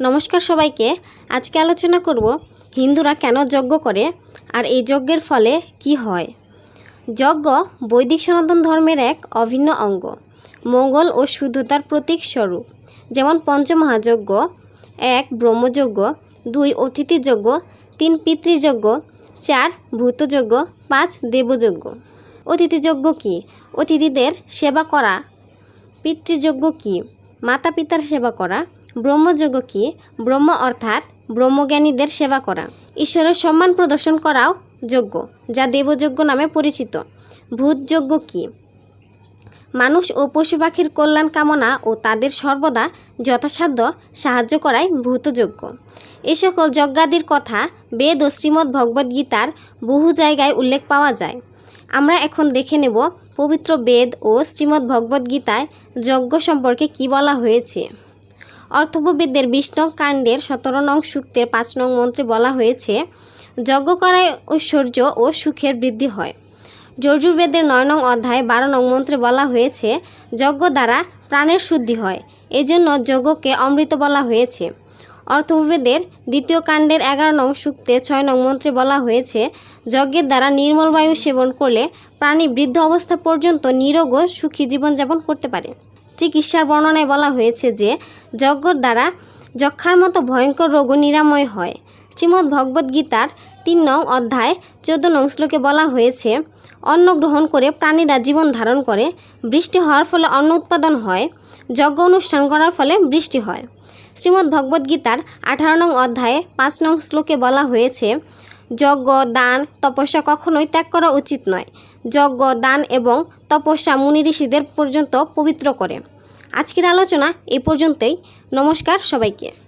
নমস্কার সবাইকে। আজকে আলোচনা করব হিন্দুরা কেন যজ্ঞ করে আর এই যজ্ঞের ফলে কি হয়। যজ্ঞ বৈদিক সনাতন ধর্মের এক অভিন্ন অঙ্গ। মঙ্গল ও শুদ্ধতার প্রতীক স্বরূপ। যেমন পঞ্চমহাযজ্ঞ, এক ব্রহ্মযজ্ঞ, দুই অতিথিযজ্ঞ, তিন পিতৃযজ্ঞ, চার ভূতযজ্ঞ, পাঁচ দেবযজ্ঞ। অতিথিযজ্ঞ কী? অতিথিদের সেবা করা। পিতৃযজ্ঞ কী? মাতা পিতার সেবা করা। ব্রহ্মযজ্ঞ কি? ব্রহ্ম অর্থাৎ ব্রহ্মজ্ঞানীদের সেবা করা। ঈশ্বরের সম্মান প্রদর্শন করাও যজ্ঞ যা দেবযজ্ঞ নামে পরিচিত। ভূতযজ্ঞ কী? মানুষ ও পশু পাখির কল্যাণ কামনা ও তাদের সর্বদা যথাসাধ্য সাহায্য করাই ভূতযজ্ঞ এ সকল যজ্ঞাদির কথা বেদ ও শ্রীমদ্ ভগবদ্গীতার বহু জায়গায় উল্লেখ পাওয়া যায়। আমরা এখন দেখে নেব পবিত্র বেদ ও শ্রীমদ্ ভগবদ্গীতায় যজ্ঞ সম্পর্কে কি বলা হয়েছে। অর্থববেদের বিশ নং কাণ্ডের সতেরো নং সূক্তের পাঁচ নং মন্ত্রে বলা হয়েছে, যজ্ঞ করায় ঐশ্বর্য ও সুখের বৃদ্ধি হয়। যর্জুর্বেদের নয় নং অধ্যায় বারো নং মন্ত্রে বলা হয়েছে, যজ্ঞ দ্বারা প্রাণের শুদ্ধি হয়, এজন্য যজ্ঞকে অমৃত বলা হয়েছে। অর্থবেদের দ্বিতীয় কাণ্ডের এগারো নং সূক্তে ছয় নং মন্ত্রে বলা হয়েছে, যজ্ঞের দ্বারা নির্মল বায়ু সেবন করলে প্রাণী বৃদ্ধ অবস্থা পর্যন্ত নিরোগ ও সুখী জীবনযাপন করতে পারে। চিকিৎসার বর্ণনায় বলা হয়েছে যে যজ্ঞর দ্বারা যক্ষার মতো ভয়ঙ্কর রোগও নিরাময় হয়। শ্রীমদ্ ভগবদ্গীতার তিন নং অধ্যায় চোদ্দ নং শ্লোকে বলা হয়েছে, অন্ন গ্রহণ করে প্রাণীরা জীবন ধারণ করে, বৃষ্টি হওয়ার ফলে অন্ন উৎপাদন হয়, যজ্ঞ অনুষ্ঠান করার ফলে বৃষ্টি হয়। শ্রীমদ্ ভগবদ্গীতার আঠারো নং অধ্যায়ে পাঁচ নং শ্লোকে বলা হয়েছে, যজ্ঞ, দান, তপস্যা কখনোই ত্যাগ করা উচিত নয়। যজ্ঞ, দান এবং তপস্যা মুনি ঋষিদের পর্যন্ত পবিত্র করে। আজকের আলোচনা এই পর্যন্তই। নমস্কার সবাইকে।